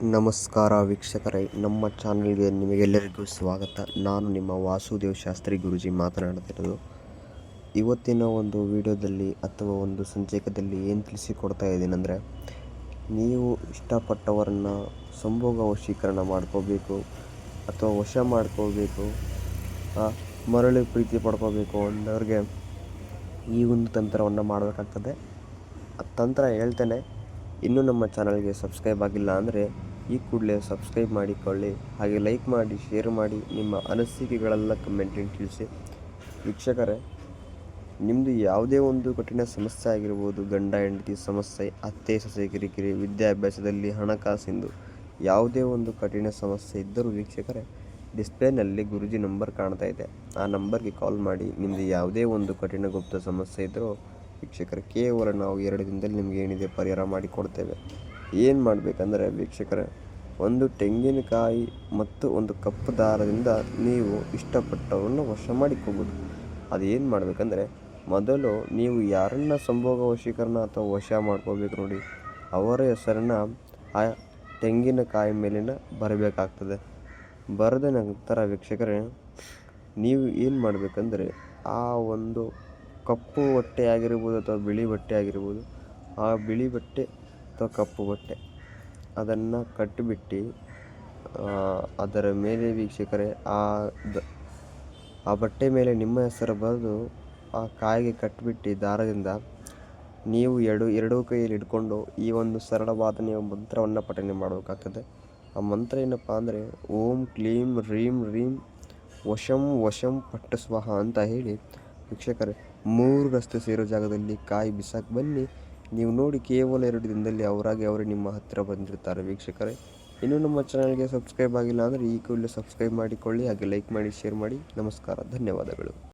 ನಮಸ್ಕಾರ ವೀಕ್ಷಕರೇ, ನಮ್ಮ ಚಾನಲ್ಗೆ ನಿಮಗೆಲ್ಲರಿಗೂ ಸ್ವಾಗತ. ನಾನು ನಿಮ್ಮ ವಾಸುದೇವ್ ಶಾಸ್ತ್ರಿ ಗುರುಜಿ ಮಾತನಾಡುತ್ತಿರೋದು ಇವತ್ತಿನ ಒಂದು ವಿಡಿಯೋದಲ್ಲಿ ಅಥವಾ ಒಂದು ಸಂಚೇಕದಲ್ಲಿ ಏನು ತಿಳಿಸಿಕೊಡ್ತಾ ಇದ್ದೀನಂದರೆ ನೀವು ಇಷ್ಟಪಟ್ಟವರನ್ನು ಸಂಭೋಗ ವಶೀಕರಣ ಮಾಡ್ಕೋಬೇಕು ಅಥವಾ ವಶ ಮಾಡ್ಕೋಬೇಕು ಮರಳಿ ಪ್ರೀತಿ ಪಡ್ಕೋಬೇಕು ಅಂದವ್ರಿಗೆ ಈ ಒಂದು ತಂತ್ರವನ್ನು ಮಾಡಬೇಕಾಗ್ತದೆ. ಆ, ತಂತ್ರ ಹೇಳ್ತೇನೆ. ಇನ್ನೂ ನಮ್ಮ ಚಾನಲ್ಗೆ ಸಬ್ಸ್ಕ್ರೈಬ್ ಆಗಿಲ್ಲ ಅಂದರೆ ಈ ಕೂಡಲೇ ಸಬ್ಸ್ಕ್ರೈಬ್ ಮಾಡಿಕೊಳ್ಳಿ, ಹಾಗೆ ಲೈಕ್ ಮಾಡಿ ಶೇರ್ ಮಾಡಿ ನಿಮ್ಮ ಅನಿಸಿಕೆಗಳೆಲ್ಲ ಕಮೆಂಟಲ್ಲಿ ತಿಳಿಸಿ. ವೀಕ್ಷಕರೇ ನಿಮ್ಮದು ಯಾವುದೇ ಒಂದು ಕಠಿಣ ಸಮಸ್ಯೆ ಆಗಿರ್ಬೋದು, ಗಂಡ, ಹೆಂಡತಿ ಸಮಸ್ಯೆ, ಅತ್ತೆ, ಸೊಸೆ, ಕಿರಿಕಿರಿ, ವಿದ್ಯಾಭ್ಯಾಸದಲ್ಲಿ ಹಣಕಾಸಿಂದು ಯಾವುದೇ ಒಂದು ಕಠಿಣ ಸಮಸ್ಯೆ ಇದ್ದರೂ ವೀಕ್ಷಕರೇ ಡಿಸ್ಪ್ಲೇನಲ್ಲಿ ಗುರುಜಿ ನಂಬರ್ ಕಾಣ್ತಾ ಇದೆ. ಆ ನಂಬರ್ಗೆ ಕಾಲ್ ಮಾಡಿ ನಿಮ್ಮದು ಯಾವುದೇ ಒಂದು ಕಠಿಣ ಗುಪ್ತ ಸಮಸ್ಯೆ ಇದ್ದರೂ ವೀಕ್ಷಕರು, ಕೇವಲ ನಾವು ಎರಡು ದಿನದಲ್ಲಿ ನಿಮಗೆ ಏನಿದೆ ಪರಿಹಾರ ಮಾಡಿಕೊಡ್ತೇವೆ. ಏನು ಮಾಡಬೇಕಂದ್ರೆ ವೀಕ್ಷಕರೇ, ಒಂದು ತೆಂಗಿನಕಾಯಿ ಮತ್ತು ಒಂದು ಕಪ್ಪು ದಾರದಿಂದ ನೀವು ಇಷ್ಟಪಟ್ಟವನ್ನು ವಶ ಮಾಡಿಕೋಬೋದು. ಅದು ಏನು ಮಾಡಬೇಕಂದ್ರೆ, ಮೊದಲು ನೀವು ಯಾರನ್ನ ಸಂಭೋಗ ವಶೀಕರಣ ಅಥವಾ ವಶ ಮಾಡ್ಕೋಬೇಕು ನೋಡಿ, ಅವರ ಹೆಸರನ್ನು ಆ ತೆಂಗಿನಕಾಯಿ ಮೇಲಿನ ಬರಬೇಕಾಗ್ತದೆ. ಬರೆದ ನಂತರ ವೀಕ್ಷಕರೇ, ನೀವು ಏನು ಮಾಡಬೇಕಂದ್ರೆ, ಆ ಒಂದು ಕಪ್ಪು ಬಟ್ಟೆ ಆಗಿರ್ಬೋದು ಅಥವಾ ಬಿಳಿ ಬಟ್ಟೆ ಆಗಿರ್ಬೋದು, ಆ ಬಿಳಿ ಬಟ್ಟೆ ಅಥವಾ ಕಪ್ಪು ಬಟ್ಟೆ. ಅದನ್ನು ಕಟ್ಟಿಬಿಟ್ಟು ಅದರ ಮೇಲೆ ವೀಕ್ಷಕರೇ, ಆ ದ- ಆ ಬಟ್ಟೆ ಮೇಲೆ ನಿಮ್ಮ ಹೆಸರು ಬರೆದು ಆ ಕಾಯಿಗೆ ಕಟ್ಟಿಬಿಟ್ಟು ದಾರದಿಂದ ನೀವು ಎರಡು, ಎರಡೂ ಕೈಯಲ್ಲಿ ಹಿಡ್ಕೊಂಡು ಈ ಒಂದು ಸರಳವಾದ ನೀವು ಮಂತ್ರವನ್ನು ಪಠನೆ ಮಾಡಬೇಕಾಗ್ತದೆ. ಆ ಮಂತ್ರ ಏನಪ್ಪ ಅಂದರೆ, ಓಂ ಕ್ಲೀಂ ರೀಂ ರೀಂ ವಶಂ ವಶಂ ಪಟ್ಟ ಸ್ವಹ ಅಂತ ಹೇಳಿ ವೀಕ್ಷಕರೇ, ಮೂರು ರಸ್ತೆ ಸೇರೋ ಜಾಗದಲ್ಲಿ ಕಾಯಿ ಬಿಸಾಕಿ ಬನ್ನಿ. ನೀವು ನೋಡಿ ಕೇವಲ ಎರಡು ದಿನದಲ್ಲಿ ಅವರಾಗಿ ಅವರೇ ನಿಮ್ಮ ಹತ್ತಿರ ಬಂದಿರ್ತಾರೆ ವೀಕ್ಷಕರೇ, ಇನ್ನೂ ನಮ್ಮ ಚಾನಲ್ಗೆ ಸಬ್ಸ್ಕ್ರೈಬ್ ಆಗಿಲ್ಲ ಅಂದರೆ ಈ ಕೂಡಲೇ ಸಬ್ಸ್ಕ್ರೈಬ್ ಮಾಡಿಕೊಳ್ಳಿ, ಹಾಗೆ ಲೈಕ್ ಮಾಡಿ, ಶೇರ್ ಮಾಡಿ. ನಮಸ್ಕಾರ, ಧನ್ಯವಾದಗಳು.